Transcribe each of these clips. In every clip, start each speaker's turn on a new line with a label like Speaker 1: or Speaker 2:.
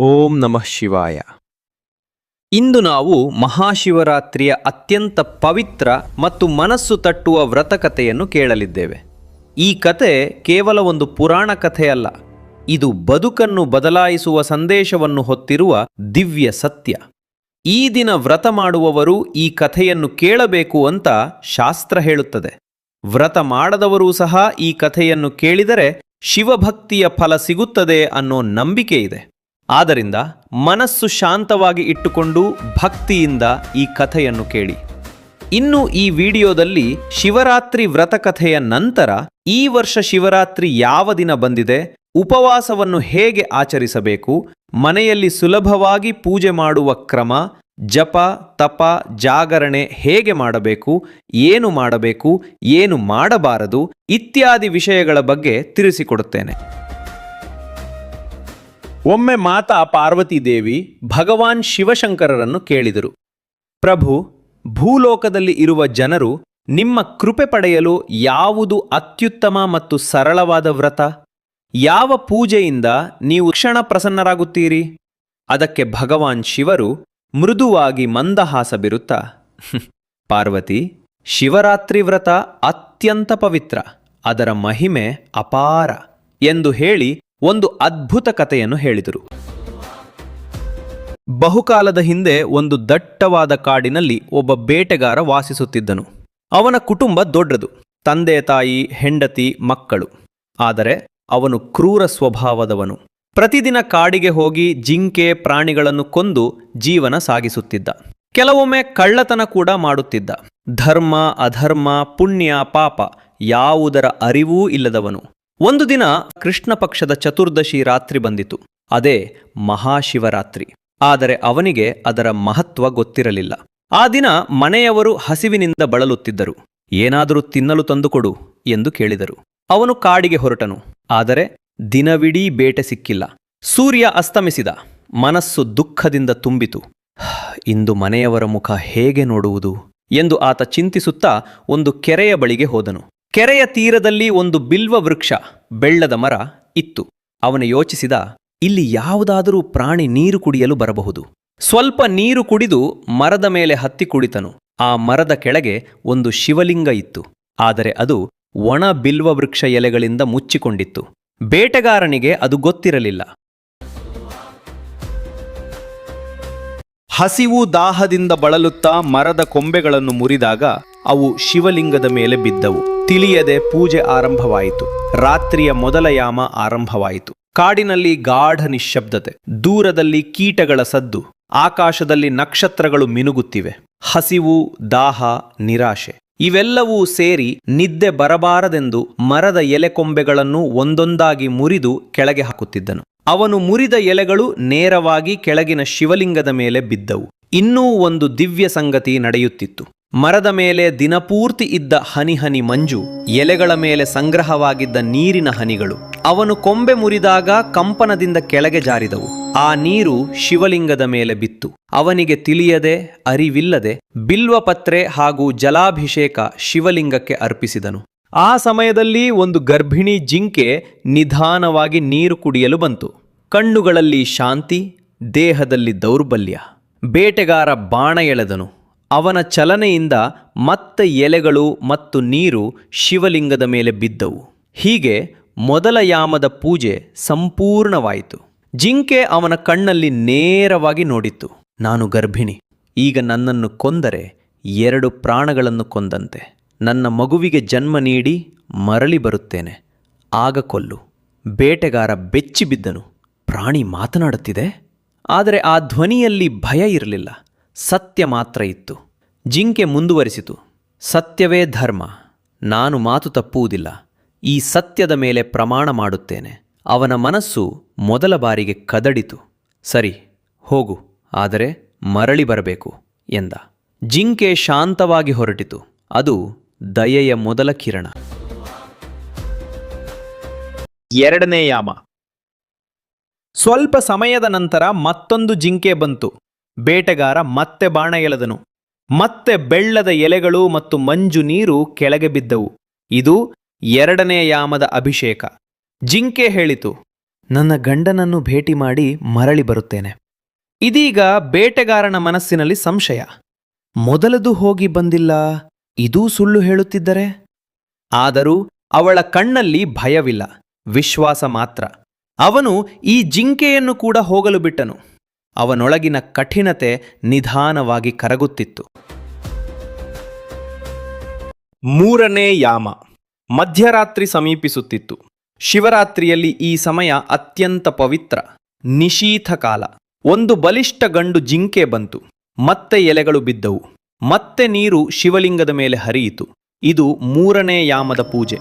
Speaker 1: ಓಂ ನಮಃ ಶಿವಾಯ. ಇಂದು ನಾವು ಮಹಾಶಿವರಾತ್ರಿಯ ಅತ್ಯಂತ ಪವಿತ್ರ ಮತ್ತು ಮನಸ್ಸು ತಟ್ಟುವ ವ್ರತಕಥೆಯನ್ನು ಕೇಳಲಿದ್ದೇವೆ. ಈ ಕತೆ ಕೇವಲ ಒಂದು ಪುರಾಣ ಕಥೆಯಲ್ಲ, ಇದು ಬದುಕನ್ನು ಬದಲಾಯಿಸುವ ಸಂದೇಶವನ್ನು ಹೊತ್ತಿರುವ ದಿವ್ಯ ಸತ್ಯ. ಈ ದಿನ ವ್ರತ ಮಾಡುವವರು ಈ ಕಥೆಯನ್ನು ಕೇಳಬೇಕು ಅಂತ ಶಾಸ್ತ್ರ ಹೇಳುತ್ತದೆ. ವ್ರತ ಮಾಡದವರೂ ಸಹ ಈ ಕಥೆಯನ್ನು ಕೇಳಿದರೆ ಶಿವಭಕ್ತಿಯ ಫಲ ಸಿಗುತ್ತದೆ ಅನ್ನೋ ನಂಬಿಕೆ ಇದೆ. ಆದ್ದರಿಂದ ಮನಸ್ಸು ಶಾಂತವಾಗಿ ಇಟ್ಟುಕೊಂಡು ಭಕ್ತಿಯಿಂದ ಈ ಕಥೆಯನ್ನು ಕೇಳಿ. ಇನ್ನು ಈ ವಿಡಿಯೋದಲ್ಲಿ ಶಿವರಾತ್ರಿ ವ್ರತಕಥೆಯ ನಂತರ ಈ ವರ್ಷ ಶಿವರಾತ್ರಿ ಯಾವ ದಿನ ಬಂದಿದೆ, ಉಪವಾಸವನ್ನು ಹೇಗೆ ಆಚರಿಸಬೇಕು, ಮನೆಯಲ್ಲಿ ಸುಲಭವಾಗಿ ಪೂಜೆ ಮಾಡುವ ಕ್ರಮ, ಜಪ, ತಪ, ಜಾಗರಣೆ ಹೇಗೆ ಮಾಡಬೇಕು, ಏನು ಮಾಡಬೇಕು, ಏನು ಮಾಡಬಾರದು ಇತ್ಯಾದಿ ವಿಷಯಗಳ ಬಗ್ಗೆ ತಿಳಿಸಿಕೊಡುತ್ತೇನೆ. ಒಮ್ಮೆ ಮಾತಾ ಪಾರ್ವತೀದೇವಿ ಭಗವಾನ್ ಶಿವಶಂಕರರನ್ನು ಕೇಳಿದರು. ಪ್ರಭು, ಭೂಲೋಕದಲ್ಲಿ ಇರುವ ಜನರು ನಿಮ್ಮ ಕೃಪೆ ಪಡೆಯಲು ಯಾವುದು ಅತ್ಯುತ್ತಮ ಮತ್ತು ಸರಳವಾದ ವ್ರತ? ಯಾವ ಪೂಜೆಯಿಂದ ನೀವು ಕ್ಷಣ ಪ್ರಸನ್ನರಾಗುತ್ತೀರಿ? ಅದಕ್ಕೆ ಭಗವಾನ್ ಶಿವರು ಮೃದುವಾಗಿ ಮಂದಹಾಸ ಬಿರುತ್ತಾ ಪಾರ್ವತಿ, ಶಿವರಾತ್ರಿ ವ್ರತ ಅತ್ಯಂತ ಪವಿತ್ರ, ಅದರ ಮಹಿಮೆ ಅಪಾರ ಎಂದು ಹೇಳಿ ಒಂದು ಅದ್ಭುತ ಕಥೆಯನ್ನು ಹೇಳಿದರು. ಬಹುಕಾಲದ ಹಿಂದೆ ಒಂದು ದಟ್ಟವಾದ ಕಾಡಿನಲ್ಲಿ ಒಬ್ಬ ಬೇಟೆಗಾರ ವಾಸಿಸುತ್ತಿದ್ದನು. ಅವನ ಕುಟುಂಬ ದೊಡ್ಡದು, ತಂದೆ ತಾಯಿ, ಹೆಂಡತಿ, ಮಕ್ಕಳು. ಆದರೆ ಅವನು ಕ್ರೂರ ಸ್ವಭಾವದವನು. ಪ್ರತಿದಿನ ಕಾಡಿಗೆ ಹೋಗಿ ಜಿಂಕೆ, ಪ್ರಾಣಿಗಳನ್ನು ಕೊಂದು ಜೀವನ ಸಾಗಿಸುತ್ತಿದ್ದ. ಕೆಲವೊಮ್ಮೆ ಕಳ್ಳತನ ಕೂಡ ಮಾಡುತ್ತಿದ್ದ. ಧರ್ಮ, ಅಧರ್ಮ, ಪುಣ್ಯ, ಪಾಪ ಯಾವುದರ ಅರಿವೂ ಇಲ್ಲದವನು. ಒಂದು ದಿನ ಕೃಷ್ಣ ಪಕ್ಷದ ಚತುರ್ದಶಿ ರಾತ್ರಿ ಬಂದಿತು. ಅದೇ ಮಹಾಶಿವರಾತ್ರಿ. ಆದರೆ ಅವನಿಗೆ ಅದರ ಮಹತ್ವ ಗೊತ್ತಿರಲಿಲ್ಲ. ಆ ದಿನ ಮನೆಯವರು ಹಸಿವಿನಿಂದ ಬಳಲುತ್ತಿದ್ದರು. ಏನಾದರೂ ತಿನ್ನಲು ತಂದುಕೊಡು ಎಂದು ಕೇಳಿದರು. ಅವನು ಕಾಡಿಗೆ ಹೊರಟನು. ಆದರೆ ದಿನವಿಡೀ ಬೇಟೆ ಸಿಕ್ಕಿಲ್ಲ. ಸೂರ್ಯ ಅಸ್ತಮಿಸಿದ. ಮನಸ್ಸು ದುಃಖದಿಂದ ತುಂಬಿತು. ಇಂದು ಮನೆಯವರ ಮುಖ ಹೇಗೆ ನೋಡುವುದು? ಎಂದು ಆತ ಚಿಂತಿಸುತ್ತಾ ಒಂದು ಕೆರೆಯ ಬಳಿಗೆ ಹೋದನು. ಕೆರೆಯ ತೀರದಲ್ಲಿ ಒಂದು ಬಿಲ್ವ ವೃಕ್ಷ, ಬೆಳ್ಳದ ಮರ ಇತ್ತು. ಅವನು ಯೋಚಿಸಿದ, ಇಲ್ಲಿ ಯಾವುದಾದರೂ ಪ್ರಾಣಿ ನೀರು ಕುಡಿಯಲು ಬರಬಹುದು. ಸ್ವಲ್ಪ ನೀರು ಕುಡಿದು ಮರದ ಮೇಲೆ ಹತ್ತಿ ಕುಳಿತನು ಆ ಮರದ ಕೆಳಗೆ ಒಂದು ಶಿವಲಿಂಗ ಇತ್ತು. ಆದರೆ ಅದು ಒಣ ಬಿಲ್ವ ವೃಕ್ಷ ಎಲೆಗಳಿಂದ ಮುಚ್ಚಿಕೊಂಡಿತ್ತು. ಬೇಟೆಗಾರನಿಗೆ ಅದು ಗೊತ್ತಿರಲಿಲ್ಲ. ಹಸಿವು ದಾಹದಿಂದ ಬಳಲುತ್ತಾ ಮರದ ಕೊಂಬೆಗಳನ್ನು ಮುರಿದಾಗ ಅವು ಶಿವಲಿಂಗದ ಮೇಲೆ ಬಿದ್ದವು. ತಿಳಿಯದೆ ಪೂಜೆ ಆರಂಭವಾಯಿತು. ರಾತ್ರಿಯ ಮೊದಲ ಯಾಮ ಆರಂಭವಾಯಿತು. ಕಾಡಿನಲ್ಲಿ ಗಾಢ ನಿಶ್ಶಬ್ದತೆ. ದೂರದಲ್ಲಿ ಕೀಟಗಳ ಸದ್ದು. ಆಕಾಶದಲ್ಲಿ ನಕ್ಷತ್ರಗಳು ಮಿನುಗುತ್ತಿವೆ. ಹಸಿವು, ದಾಹ, ನಿರಾಶೆ. ಇವೆಲ್ಲವೂ ಸೇರಿ ನಿದ್ದೆ ಬರಬಾರದೆಂದು ಮರದ ಎಲೆಕೊಂಬೆಗಳನ್ನು ಒಂದೊಂದಾಗಿ ಮುರಿದು ಕೆಳಗೆ ಹಾಕುತ್ತಿದ್ದನು. ಅವನು ಮುರಿದ ಎಲೆಗಳು ನೇರವಾಗಿ ಕೆಳಗಿನ ಶಿವಲಿಂಗದ ಮೇಲೆ ಬಿದ್ದವು. ಇನ್ನೂ ಒಂದು ದಿವ್ಯ ಸಂಗತಿ ನಡೆಯುತ್ತಿತ್ತು. ಮರದ ಮೇಲೆ ದಿನಪೂರ್ತಿ ಇದ್ದ ಹನಿ ಹನಿ ಮಂಜು, ಎಲೆಗಳ ಮೇಲೆ ಸಂಗ್ರಹವಾಗಿದ್ದ ನೀರಿನ ಹನಿಗಳು, ಅವನು ಕೊಂಬೆ ಮುರಿದಾಗ ಕಂಪನದಿಂದ ಕೆಳಗೆ ಜಾರಿದವು. ಆ ನೀರು ಶಿವಲಿಂಗದ ಮೇಲೆ ಬಿತ್ತು. ಅವನಿಗೆ ತಿಳಿಯದೆ, ಅರಿವಿಲ್ಲದೆ ಬಿಲ್ವಪತ್ರೆ ಹಾಗೂ ಜಲಾಭಿಷೇಕ ಶಿವಲಿಂಗಕ್ಕೆ ಅರ್ಪಿಸಿದನು. ಆ ಸಮಯದಲ್ಲಿ ಒಂದು ಗರ್ಭಿಣಿ ಜಿಂಕೆ ನಿಧಾನವಾಗಿ ನೀರು ಕುಡಿಯಲು ಬಂತು. ಕಣ್ಣುಗಳಲ್ಲಿ ಶಾಂತಿ, ದೇಹದಲ್ಲಿ ದೌರ್ಬಲ್ಯ. ಬೇಟೆಗಾರ ಬಾಣ ಎಳೆದನು. ಅವನ ಚಲನೆಯಿಂದ ಮತ್ತೆ ಎಲೆಗಳು ಮತ್ತು ನೀರು ಶಿವಲಿಂಗದ ಮೇಲೆ ಬಿದ್ದವು. ಹೀಗೆ ಮೊದಲ ಯಾಮದ ಪೂಜೆ ಸಂಪೂರ್ಣವಾಯಿತು. ಜಿಂಕೆ ಅವನ ಕಣ್ಣಲ್ಲಿ ನೇರವಾಗಿ ನೋಡಿತ್ತು. ನಾನು ಗರ್ಭಿಣಿ. ಈಗ ನನ್ನನ್ನು ಕೊಂದರೆ ಎರಡು ಪ್ರಾಣಗಳನ್ನು ಕೊಂದಂತೆ. ನನ್ನ ಮಗುವಿಗೆ ಜನ್ಮ ನೀಡಿ ಮರಳಿ ಬರುತ್ತೇನೆ. ಆಗ ಕೊಲ್ಲು. ಬೇಟೆಗಾರ ಬೆಚ್ಚಿ ಬಿದ್ದನು. ಪ್ರಾಣಿ ಮಾತನಾಡುತ್ತಿದೆ. ಆದರೆ ಆ ಧ್ವನಿಯಲ್ಲಿ ಭಯ ಇರಲಿಲ್ಲ. ಸತ್ಯ ಮಾತ್ರ ಇತ್ತು. ಜಿಂಕೆ ಮುಂದುವರಿಸಿತು. ಸತ್ಯವೇ ಧರ್ಮ. ನಾನು ಮಾತು ತಪ್ಪುವುದಿಲ್ಲ. ಈ ಸತ್ಯದ ಮೇಲೆ ಪ್ರಮಾಣ ಮಾಡುತ್ತೇನೆ. ಅವನ ಮನಸ್ಸು ಮೊದಲ ಬಾರಿಗೆ ಕದಡಿತು. ಸರಿ, ಹೋಗು. ಆದರೆ ಮರಳಿ ಬರಬೇಕು ಎಂದ. ಜಿಂಕೆ ಶಾಂತವಾಗಿ ಹೊರಟಿತು. ಅದು ದಯೆಯ ಮೊದಲ ಕಿರಣ. ಎರಡನೇ ಯಾಮ. ಸ್ವಲ್ಪ ಸಮಯದ ನಂತರ ಮತ್ತೊಂದು ಜಿಂಕೆ ಬಂತು. ಬೇಟೆಗಾರ ಮತ್ತೆ ಬಾಣ ಎಳೆದನು. ಮತ್ತೆ ಬೆಳ್ಳದ ಎಲೆಗಳು ಮತ್ತು ಮಂಜು ನೀರು ಕೆಳಗೆ ಬಿದ್ದವು. ಇದು ಎರಡನೇ ಯಾಮದ ಅಭಿಷೇಕ. ಜಿಂಕೆ ಹೇಳಿತು ನನ್ನ ಗಂಡನನ್ನು ಭೇಟಿ ಮಾಡಿ ಮರಳಿ ಬರುತ್ತೇನೆ. ಇದೀಗ ಬೇಟೆಗಾರನ ಮನಸ್ಸಿನಲ್ಲಿ ಸಂಶಯ. ಮೊದಲದು ಹೋಗಿ ಬಂದಿಲ್ಲ ಇದೂ ಸುಳ್ಳು ಹೇಳುತ್ತಿದ್ದರೆ? ಆದರೂ ಅವಳ ಕಣ್ಣಲ್ಲಿ ಭಯವಿಲ್ಲ, ವಿಶ್ವಾಸ ಮಾತ್ರ. ಅವನು ಈ ಜಿಂಕೆಯನ್ನು ಕೂಡ ಹೋಗಲು ಬಿಟ್ಟನು. ಅವನೊಳಗಿನ ಕಠಿಣತೆ ನಿಧಾನವಾಗಿ ಕರಗುತ್ತಿತ್ತು. ಮೂರನೇ ಯಾಮ. ಮಧ್ಯರಾತ್ರಿ ಸಮೀಪಿಸುತ್ತಿತ್ತು. ಶಿವರಾತ್ರಿಯಲ್ಲಿ ಈ ಸಮಯ ಅತ್ಯಂತ ಪವಿತ್ರ ನಿಶೀಥ ಕಾಲ ಒಂದು ಬಲಿಷ್ಠ ಗಂಡು ಜಿಂಕೆ ಬಂತು. ಮತ್ತೆ ಎಲೆಗಳು ಬಿದ್ದವು. ಮತ್ತೆ ನೀರು ಶಿವಲಿಂಗದ ಮೇಲೆ ಹರಿಯಿತು. ಇದು ಮೂರನೇ ಯಾಮದ ಪೂಜೆ.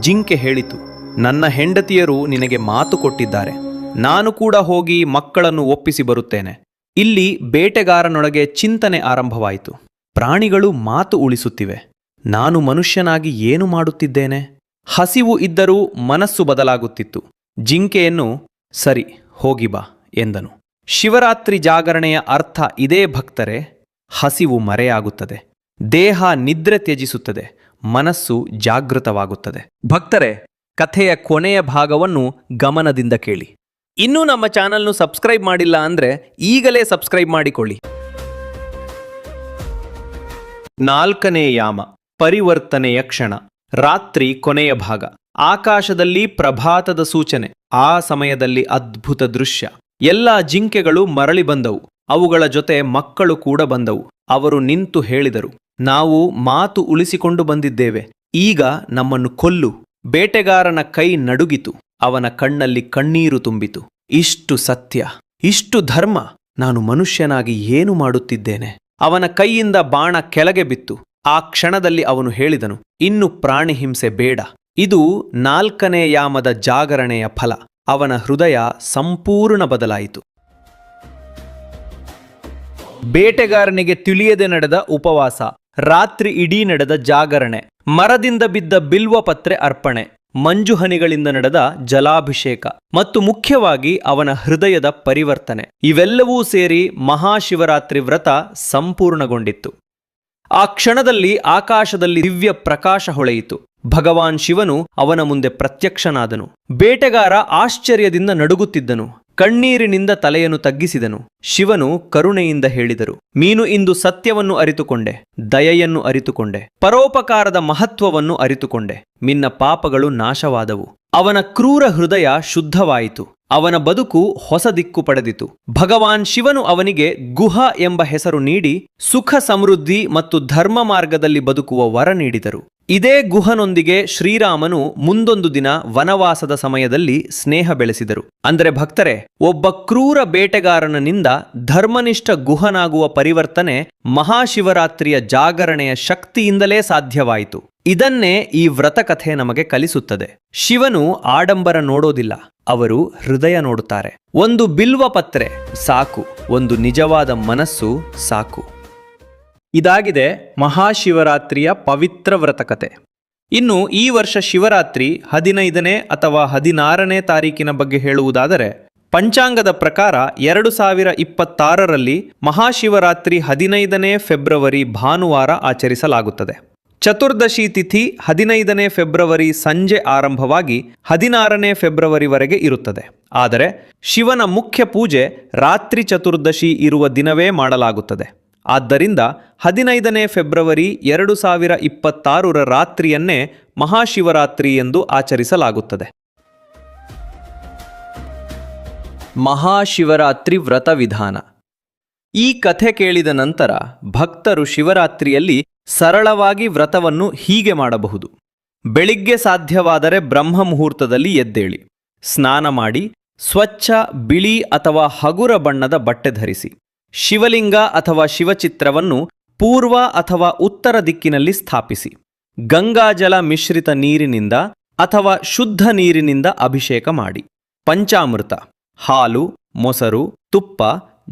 Speaker 1: ಜಿಂಕೆ ಹೇಳಿತು, ನನ್ನ ಹೆಂಡತಿಯರು ನಿನಗೆ ಮಾತು ಕೊಟ್ಟಿದ್ದಾರೆ. ನಾನು ಕೂಡ ಹೋಗಿ ಮಕ್ಕಳನ್ನು ಒಪ್ಪಿಸಿ ಬರುತ್ತೇನೆ. ಇಲ್ಲಿ ಬೇಟೆಗಾರನೊಳಗೆ ಚಿಂತನೆ ಆರಂಭವಾಯಿತು. ಪ್ರಾಣಿಗಳು ಮಾತು ಉಳಿಸುತ್ತಿವೆ. ನಾನು ಮನುಷ್ಯನಾಗಿ ಏನು ಮಾಡುತ್ತಿದ್ದೇನೆ? ಹಸಿವು ಇದ್ದರೂ ಮನಸ್ಸು ಬದಲಾಗುತ್ತಿತ್ತು. ಜಿಂಕೆಯನ್ನು, ಸರಿ, ಹೋಗಿ ಬಾ, ಎಂದನು. ಶಿವರಾತ್ರಿ ಜಾಗರಣೆಯ ಅರ್ಥ ಇದೇ ಭಕ್ತರೆ ಹಸಿವು ಮರೆಯಾಗುತ್ತದೆ. ದೇಹ ನಿದ್ರೆ ತ್ಯಜಿಸುತ್ತದೆ. ಮನಸ್ಸು ಜಾಗೃತವಾಗುತ್ತದೆ. ಭಕ್ತರೆ, ಕಥೆಯ ಕೊನೆಯ ಭಾಗವನ್ನು ಗಮನದಿಂದ ಕೇಳಿ. ಇನ್ನೂ ನಮ್ಮ ಚಾನಲ್ನು ಸಬ್ಸ್ಕ್ರೈಬ್ ಮಾಡಿಲ್ಲ ಅಂದ್ರೆ ಈಗಲೇ ಸಬ್ಸ್ಕ್ರೈಬ್ ಮಾಡಿಕೊಳ್ಳಿ. ನಾಲ್ಕನೇ ಯಾಮ, ಪರಿವರ್ತನೆಯ ಕ್ಷಣ. ರಾತ್ರಿ ಕೊನೆಯ ಭಾಗ. ಆಕಾಶದಲ್ಲಿ ಪ್ರಭಾತದ ಸೂಚನೆ. ಆ ಸಮಯದಲ್ಲಿ ಅದ್ಭುತ ದೃಶ್ಯ. ಎಲ್ಲ ಜಿಂಕೆಗಳು ಮರಳಿ ಬಂದವು. ಅವುಗಳ ಜೊತೆ ಮಕ್ಕಳು ಕೂಡ ಬಂದವು. ಅವರು ನಿಂತು ಹೇಳಿದರು, ನಾವು ಮಾತು ಉಳಿಸಿಕೊಂಡು ಬಂದಿದ್ದೇವೆ, ಈಗ ನಮ್ಮನ್ನು ಕೊಲ್ಲು. ಬೇಟೆಗಾರನ ಕೈ ನಡುಗಿತು, ಅವನ ಕಣ್ಣಲ್ಲಿ ಕಣ್ಣೀರು ತುಂಬಿತು. ಇಷ್ಟು ಸತ್ಯ, ಇಷ್ಟು ಧರ್ಮ, ನಾನು ಮನುಷ್ಯನಾಗಿ ಏನು ಮಾಡುತ್ತಿದ್ದೇನೆ? ಅವನ ಕೈಯಿಂದ ಬಾಣ ಕೆಳಗೆ ಬಿತ್ತು, ಆ ಕ್ಷಣದಲ್ಲಿ ಅವನು ಹೇಳಿದನು, ಇನ್ನು ಪ್ರಾಣಿ ಹಿಂಸೆ ಬೇಡ. ಇದು ನಾಲ್ಕನೇ ಯಾಮದ ಜಾಗರಣೆಯ ಫಲ, ಅವನ ಹೃದಯ ಸಂಪೂರ್ಣ ಬದಲಾಯಿತು. ಬೇಟೆಗಾರನಿಗೆ ತಿಳಿಯದೆ ನಡೆದ ಉಪವಾಸ, ರಾತ್ರಿ ಇಡೀ ನಡೆದ ಜಾಗರಣೆ, ಮರದಿಂದ ಬಿದ್ದ ಬಿಲ್ವ ಪತ್ರೆ ಅರ್ಪಣೆ ಮಂಜುಹನಿಗಳಿಂದ ನಡೆದ ಜಲಾಭಿಷೇಕ ಮತ್ತು ಮುಖ್ಯವಾಗಿ ಅವನ ಹೃದಯದ ಪರಿವರ್ತನೆ. ಇವೆಲ್ಲವೂ ಸೇರಿ ಮಹಾಶಿವರಾತ್ರಿ ವ್ರತ ಸಂಪೂರ್ಣಗೊಂಡಿತ್ತು. ಆ ಕ್ಷಣದಲ್ಲಿ ಆಕಾಶದಲ್ಲಿ ದಿವ್ಯ ಪ್ರಕಾಶ ಹೊಳೆಯಿತು. ಭಗವಾನ್ ಶಿವನು ಅವನ ಮುಂದೆ ಪ್ರತ್ಯಕ್ಷನಾದನು. ಬೇಟೆಗಾರ ಆಶ್ಚರ್ಯದಿಂದ ನಡುಗುತ್ತಿದ್ದನು. ಕಣ್ಣೀರಿನಿಂದ ತಲೆಯನ್ನು ತಗ್ಗಿಸಿದನು. ಶಿವನು ಕರುಣೆಯಿಂದ ಹೇಳಿದರು, ಮೀನು ಇಂದು ಸತ್ಯವನ್ನು ಅರಿತುಕೊಂಡೆ, ದಯೆಯನ್ನು ಅರಿತುಕೊಂಡೆ, ಪರೋಪಕಾರದ ಮಹತ್ವವನ್ನು ಅರಿತುಕೊಂಡೆ. ನಿನ್ನ ಪಾಪಗಳು ನಾಶವಾದವು. ಅವನ ಕ್ರೂರ ಹೃದಯ ಶುದ್ಧವಾಯಿತು. ಅವನ ಬದುಕು ಹೊಸ ದಿಕ್ಕು ಪಡೆದಿತು. ಭಗವಾನ್ ಶಿವನು ಅವನಿಗೆ ಗುಹ ಎಂಬ ಹೆಸರು ನೀಡಿ ಸುಖ ಸಮೃದ್ಧಿ ಮತ್ತು ಧರ್ಮ ಮಾರ್ಗದಲ್ಲಿ ಬದುಕುವ ವರ ನೀಡಿದರು. ಇದೇ ಗುಹನೊಂದಿಗೆ ಶ್ರೀರಾಮನು ಮುಂದೊಂದು ದಿನ ವನವಾಸದ ಸಮಯದಲ್ಲಿ ಸ್ನೇಹ ಬೆಳೆಸಿದರು. ಅಂದರೆ ಭಕ್ತರೆ, ಒಬ್ಬ ಕ್ರೂರ ಬೇಟೆಗಾರನಿಂದ ಧರ್ಮನಿಷ್ಠ ಗುಹನಾಗುವ ಪರಿವರ್ತನೆ ಮಹಾಶಿವರಾತ್ರಿಯ ಜಾಗರಣೆಯ ಶಕ್ತಿಯಿಂದಲೇ ಸಾಧ್ಯವಾಯಿತು. ಇದನ್ನೇ ಈ ವ್ರತಕಥೆ ನಮಗೆ ಕಲಿಸುತ್ತದೆ. ಶಿವನು ಆಡಂಬರ ನೋಡೋದಿಲ್ಲ, ಅವರು ಹೃದಯ ನೋಡುತ್ತಾರೆ. ಒಂದು ಬಿಲ್ವ ಪತ್ರೆ, ಸಾಕು. ಒಂದು ನಿಜವಾದ ಮನಸ್ಸು, ಸಾಕು. ಇದಾಗಿದೆ ಮಹಾಶಿವರಾತ್ರಿಯ ಪವಿತ್ರ ವ್ರತಕತೆ ಇನ್ನು ಈ ವರ್ಷ ಶಿವರಾತ್ರಿ ಹದಿನೈದನೇ ಅಥವಾ ಹದಿನಾರನೇ ತಾರೀಕಿನ ಬಗ್ಗೆ ಹೇಳುವುದಾದರೆ, ಪಂಚಾಂಗದ ಪ್ರಕಾರ ಎರಡು ಸಾವಿರ ಇಪ್ಪತ್ತಾರರಲ್ಲಿ ಮಹಾಶಿವರಾತ್ರಿ ಹದಿನೈದನೇ ಫೆಬ್ರವರಿ ಭಾನುವಾರ ಆಚರಿಸಲಾಗುತ್ತದೆ. ಚತುರ್ದಶಿ ತಿಥಿ ಹದಿನೈದನೇ ಫೆಬ್ರವರಿ ಸಂಜೆ ಆರಂಭವಾಗಿ ಹದಿನಾರನೇ ಫೆಬ್ರವರಿವರೆಗೆ ಇರುತ್ತದೆ. ಆದರೆ ಶಿವನ ಮುಖ್ಯ ಪೂಜೆ ರಾತ್ರಿ ಚತುರ್ದಶಿ ಇರುವ ದಿನವೇ ಮಾಡಲಾಗುತ್ತದೆ. ಆದ್ದರಿಂದ ಹದಿನೈದನೇ ಫೆಬ್ರವರಿ ಎರಡು ಸಾವಿರ ಇಪ್ಪತ್ತಾರರ ರಾತ್ರಿಯನ್ನೇ ಮಹಾಶಿವರಾತ್ರಿ ಎಂದು ಆಚರಿಸಲಾಗುತ್ತದೆ. ಮಹಾಶಿವರಾತ್ರಿ ವ್ರತ ವಿಧಾನ. ಈ ಕಥೆ ಕೇಳಿದ ನಂತರ ಭಕ್ತರು ಶಿವರಾತ್ರಿಯಲ್ಲಿ ಸರಳವಾಗಿ ವ್ರತವನ್ನು ಹೀಗೆ ಮಾಡಬಹುದು. ಬೆಳಿಗ್ಗೆ ಸಾಧ್ಯವಾದರೆ ಬ್ರಹ್ಮ ಮುಹೂರ್ತದಲ್ಲಿ ಎದ್ದೇಳಿ. ಸ್ನಾನ ಮಾಡಿ, ಸ್ವಚ್ಛ ಬಿಳಿ ಅಥವಾ ಹಗುರ ಬಣ್ಣದ ಬಟ್ಟೆ ಧರಿಸಿ. ಶಿವಲಿಂಗ ಅಥವಾ ಶಿವಚಿತ್ರವನ್ನು ಪೂರ್ವ ಅಥವಾ ಉತ್ತರ ದಿಕ್ಕಿನಲ್ಲಿ ಸ್ಥಾಪಿಸಿ. ಗಂಗಾಜಲ ಮಿಶ್ರಿತ ನೀರಿನಿಂದ ಅಥವಾ ಶುದ್ಧ ನೀರಿನಿಂದ ಅಭಿಷೇಕ ಮಾಡಿ. ಪಂಚಾಮೃತ, ಹಾಲು, ಮೊಸರು, ತುಪ್ಪ,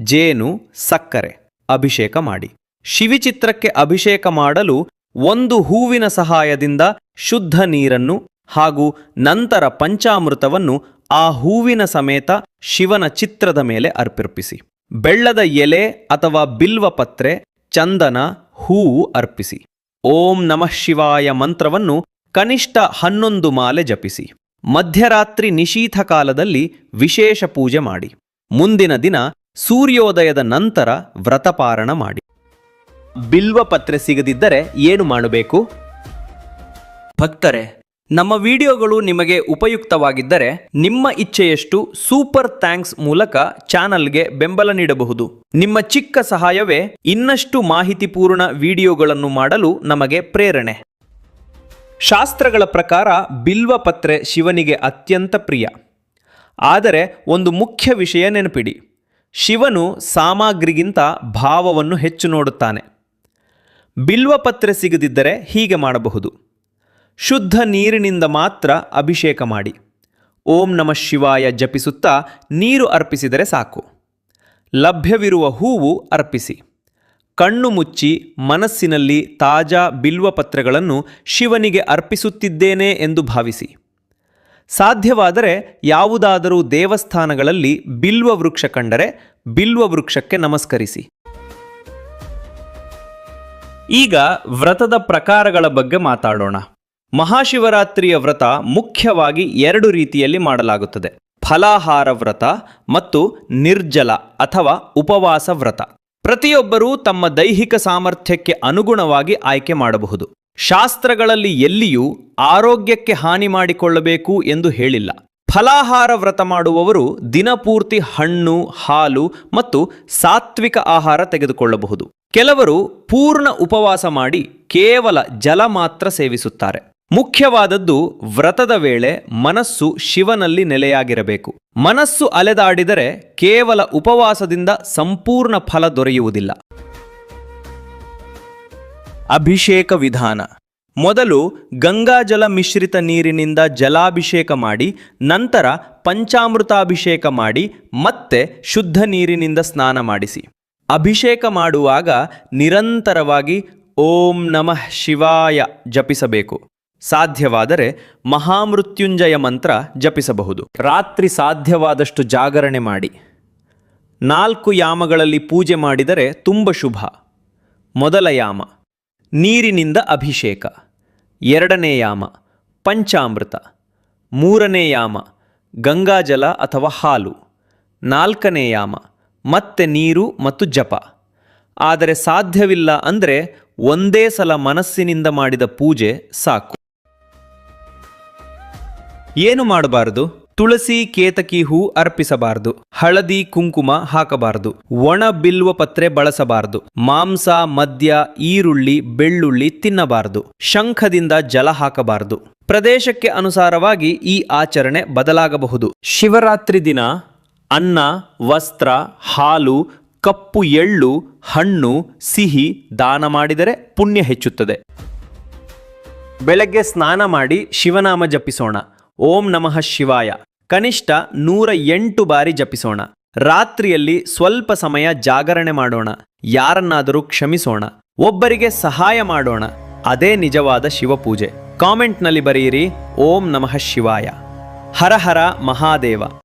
Speaker 1: ಜೇನು, ಸಕ್ಕರೆ ಅಭಿಷೇಕ ಮಾಡಿ. ಶಿವಿಚಿತ್ರಕ್ಕೆ ಅಭಿಷೇಕ ಮಾಡಲು ಒಂದು ಹೂವಿನ ಸಹಾಯದಿಂದ ಶುದ್ಧ ನೀರನ್ನು ಹಾಗೂ ನಂತರ ಪಂಚಾಮೃತವನ್ನು ಆ ಹೂವಿನ ಸಮೇತ ಶಿವನ ಚಿತ್ರದ ಮೇಲೆ ಅರ್ಪಿರ್ಪಿಸಿ ಬೆಳ್ಳದ ಎಲೆ ಅಥವಾ ಬಿಲ್ವಪತ್ರೆ ಚಂದನ, ಹೂವು ಅರ್ಪಿಸಿ. ಓಂ ನಮಃ ಶಿವಾಯ ಮಂತ್ರವನ್ನು ಕನಿಷ್ಠ ಹನ್ನೊಂದು ಮಾಲೆ ಜಪಿಸಿ. ಮಧ್ಯರಾತ್ರಿ ನಿಶೀಥ ಕಾಲದಲ್ಲಿ ವಿಶೇಷ ಪೂಜೆ ಮಾಡಿ. ಮುಂದಿನ ದಿನ ಸೂರ್ಯೋದಯದ ನಂತರ ವ್ರತಪಾರಣ ಮಾಡಿ. ಬಿಲ್ವ ಪತ್ರೆ ಸಿಗದಿದ್ದರೆ ಏನು ಮಾಡಬೇಕು? ಭಕ್ತರೆ, ನಮ್ಮ ವಿಡಿಯೋಗಳು ನಿಮಗೆ ಉಪಯುಕ್ತವಾಗಿದ್ದರೆ ನಿಮ್ಮ ಇಚ್ಛೆಯಷ್ಟು ಸೂಪರ್ ಥ್ಯಾಂಕ್ಸ್ ಮೂಲಕ ಚಾನಲ್ಗೆ ಬೆಂಬಲ ನೀಡಬಹುದು. ನಿಮ್ಮ ಚಿಕ್ಕ ಸಹಾಯವೇ ಇನ್ನಷ್ಟು ಮಾಹಿತಿಪೂರ್ಣ ವಿಡಿಯೋಗಳನ್ನು ಮಾಡಲು ನಮಗೆ ಪ್ರೇರಣೆ. ಶಾಸ್ತ್ರಗಳ ಪ್ರಕಾರ ಬಿಲ್ವ ಪತ್ರೆ ಶಿವನಿಗೆ ಅತ್ಯಂತ ಪ್ರಿಯ. ಆದರೆ ಒಂದು ಮುಖ್ಯ ವಿಷಯ ನೆನಪಿಡಿ. ಶಿವನು ಸಾಮಗ್ರಿಗಿಂತ ಭಾವವನ್ನು ಹೆಚ್ಚು ನೋಡುತ್ತಾನೆ. ಬಿಲ್ವಪತ್ರೆ ಸಿಗದಿದ್ದರೆ ಹೀಗೆ ಮಾಡಬಹುದು. ಶುದ್ಧ ನೀರಿನಿಂದ ಮಾತ್ರ ಅಭಿಷೇಕ ಮಾಡಿ. ಓಂ ನಮಃ ಶಿವಾಯ ಜಪಿಸುತ್ತಾ ನೀರು ಅರ್ಪಿಸಿದರೆ ಸಾಕು. ಲಭ್ಯವಿರುವ ಹೂವು ಅರ್ಪಿಸಿ. ಕಣ್ಣು ಮುಚ್ಚಿ ಮನಸ್ಸಿನಲ್ಲಿ ತಾಜಾ ಬಿಲ್ವಪತ್ರೆಗಳನ್ನು ಶಿವನಿಗೆ ಅರ್ಪಿಸುತ್ತಿದ್ದೇನೆ ಎಂದು ಭಾವಿಸಿ. ಸಾಧ್ಯವಾದರೆ ಯಾವುದಾದರೂ ದೇವಸ್ಥಾನಗಳಲ್ಲಿ ಬಿಲ್ವ ವೃಕ್ಷ ಕಂಡರೆ ಬಿಲ್ವ ವೃಕ್ಷಕ್ಕೆ ನಮಸ್ಕರಿಸಿ. ಈಗ ವ್ರತದ ಪ್ರಕಾರಗಳ ಬಗ್ಗೆ ಮಾತಾಡೋಣ. ಮಹಾಶಿವರಾತ್ರಿಯ ವ್ರತ ಮುಖ್ಯವಾಗಿ ಎರಡು ರೀತಿಯಲ್ಲಿ ಮಾಡಲಾಗುತ್ತದೆ. ಫಲಾಹಾರ ವ್ರತ ಮತ್ತು ನಿರ್ಜಲ ಅಥವಾ ಉಪವಾಸ ವ್ರತ. ಪ್ರತಿಯೊಬ್ಬರೂ ತಮ್ಮ ದೈಹಿಕ ಸಾಮರ್ಥ್ಯಕ್ಕೆ ಅನುಗುಣವಾಗಿ ಆಯ್ಕೆ ಮಾಡಬಹುದು. ಶಾಸ್ತ್ರಗಳಲ್ಲಿ ಎಲ್ಲಿಯೂ ಆರೋಗ್ಯಕ್ಕೆ ಹಾನಿ ಮಾಡಿಕೊಳ್ಳಬೇಕು ಎಂದು ಹೇಳಿಲ್ಲ. ಫಲಾಹಾರ ವ್ರತ ಮಾಡುವವರು ದಿನಪೂರ್ತಿ ಹಣ್ಣು, ಹಾಲು ಮತ್ತು ಸಾತ್ವಿಕ ಆಹಾರ ತೆಗೆದುಕೊಳ್ಳಬಹುದು. ಕೆಲವರು ಪೂರ್ಣ ಉಪವಾಸ ಮಾಡಿ ಕೇವಲ ಜಲ ಮಾತ್ರ ಸೇವಿಸುತ್ತಾರೆ. ಮುಖ್ಯವಾದದ್ದು ವ್ರತದ ವೇಳೆ ಮನಸ್ಸು ಶಿವನಲ್ಲಿ ನೆಲೆಯಾಗಿರಬೇಕು. ಮನಸ್ಸು ಅಲೆದಾಡಿದರೆ ಕೇವಲ ಉಪವಾಸದಿಂದ ಸಂಪೂರ್ಣ ಫಲ ದೊರೆಯುವುದಿಲ್ಲ. ಅಭಿಷೇಕ ವಿಧಾನ. ಮೊದಲು ಗಂಗಾಜಲ ಮಿಶ್ರಿತ ನೀರಿನಿಂದ ಜಲಾಭಿಷೇಕ ಮಾಡಿ, ನಂತರ ಪಂಚಾಮೃತಾಭಿಷೇಕ ಮಾಡಿ, ಮತ್ತೆ ಶುದ್ಧ ನೀರಿನಿಂದ ಸ್ನಾನ ಮಾಡಿಸಿ. ಅಭಿಷೇಕ ಮಾಡುವಾಗ ನಿರಂತರವಾಗಿ ಓಂ ನಮಃ ಶಿವಾಯ ಜಪಿಸಬೇಕು. ಸಾಧ್ಯವಾದರೆ ಮಹಾಮೃತ್ಯುಂಜಯ ಮಂತ್ರ ಜಪಿಸಬಹುದು. ರಾತ್ರಿ ಸಾಧ್ಯವಾದಷ್ಟು ಜಾಗರಣೆ ಮಾಡಿ. ನಾಲ್ಕು ಯಾಮಗಳಲ್ಲಿ ಪೂಜೆ ಮಾಡಿದರೆ ತುಂಬ ಶುಭ. ಮೊದಲ ಯಾಮ, ನೀರಿನಿಂದ ಅಭಿಷೇಕ. ಎರಡನೇ ಯಾಮ, ಪಂಚಾಮೃತ. ಮೂರನೇ ಯಾಮ, ಗಂಗಾಜಲ ಅಥವಾ ಹಾಲು. ನಾಲ್ಕನೇ ಯಾಮ ಮತ್ತೆ ನೀರು ಮತ್ತು ಜಪ. ಆದರೆ ಸಾಧ್ಯವಿಲ್ಲ ಅಂದರೆ ಒಂದೇ ಸಲ ಮನಸ್ಸಿನಿಂದ ಮಾಡಿದ ಪೂಜೆ ಸಾಕು. ಏನು ಮಾಡಬಾರದು? ತುಳಸಿ, ಕೇತಕಿ ಹೂ ಅರ್ಪಿಸಬಾರದು. ಹಳದಿ, ಕುಂಕುಮ ಹಾಕಬಾರದು. ಒಣ ಬಿಲ್ವ ಪತ್ರೆ ಬಳಸಬಾರದು. ಮಾಂಸ, ಮದ್ಯ, ಈರುಳ್ಳಿ, ಬೆಳ್ಳುಳ್ಳಿ ತಿನ್ನಬಾರದು. ಶಂಖದಿಂದ ಜಲ ಹಾಕಬಾರದು. ಪ್ರದೇಶಕ್ಕೆ ಅನುಸಾರವಾಗಿ ಈ ಆಚರಣೆ ಬದಲಾಗಬಹುದು. ಶಿವರಾತ್ರಿ ದಿನ ಅನ್ನ, ವಸ್ತ್ರ, ಹಾಲು, ಕಪ್ಪು ಎಳ್ಳು, ಹಣ್ಣು, ಸಿಹಿ ದಾನ ಮಾಡಿದರೆ ಪುಣ್ಯ ಹೆಚ್ಚುತ್ತದೆ. ಬೆಳಗ್ಗೆ ಸ್ನಾನ ಮಾಡಿ ಶಿವನಾಮ ಜಪಿಸೋಣ. ಓಂ ನಮಃ ಶಿವಾಯ. ಕನಿಷ್ಠ ನೂರ ಎಂಟು ಬಾರಿ ಜಪಿಸೋಣ. ರಾತ್ರಿಯಲ್ಲಿ ಸ್ವಲ್ಪ ಸಮಯ ಜಾಗರಣೆ ಮಾಡೋಣ. ಯಾರನ್ನಾದರೂ ಕ್ಷಮಿಸೋಣ. ಒಬ್ಬರಿಗೆ ಸಹಾಯ ಮಾಡೋಣ. ಅದೇ ನಿಜವಾದ ಶಿವಪೂಜೆ. ಕಾಮೆಂಟ್ನಲ್ಲಿ ಬರೆಯಿರಿ, ಓಂ ನಮಃ ಶಿವಾಯ. ಹರ ಹರ ಮಹಾದೇವ.